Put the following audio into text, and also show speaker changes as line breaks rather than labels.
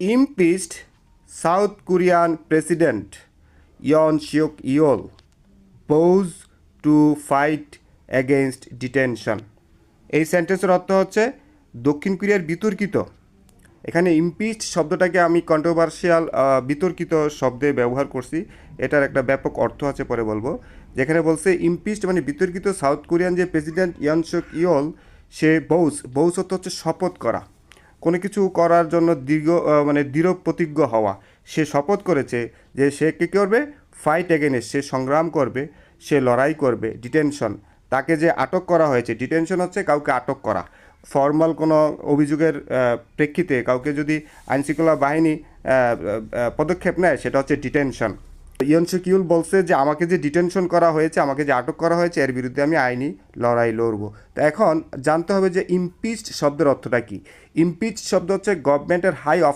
impeached South Korean President Yoon Suk Yeol vows to fight against detention এই সেন্টেন্সের অর্থ হচ্ছে দক্ষিণ কোরিয়ার বিতর্কিত। এখানে ইমপিচড শব্দটাকে আমি কন্ট্রোভার্সিয়াল বিতর্কিত শব্দে ব্যবহার করছি। এটার একটা ব্যাপক অর্থ আছে পরে বলব। যেখানে বলছে ইমপিচড মানে বিতর্কিত সাউথ কোরিয়ান যে প্রেসিডেন্ট ইয়নসক ইয়ল সে বৌস বৌস অর্থ হচ্ছে শপথ করা। কোনো কিছু করার জন্য দীর্ঘ মানে দৃঢ় প্রতিজ্ঞ হওয়া। সে শপথ করেছে যে সে কী করবে? ফাইট এগেনস্ট সে সংগ্রাম করবে, সে লড়াই করবে ডিটেনশন তাকে যে আটক করা হয়েছে ডিটেনশন হচ্ছে কাউকে আটক করা। ফর্মাল কোনো অভিযোগের প্রেক্ষিতে কাউকে যদি আইনশৃঙ্খলা বাহিনী পদক্ষেপ নেয়, সেটা হচ্ছে ডিটেনশন ইয়নসকিউল বলছে যে, আমাকে যে ডিটেনশন করা হয়েছে, আমাকে যে আটক করা হয়েছে, এর বিরুদ্ধে আমি আইনি লড়াই লড়ব। তো এখন জানতে হবে যে ইমপিচড শব্দের অর্থটা কি? ইমপিচড শব্দ হচ্ছে গভর্নমেন্টের হাই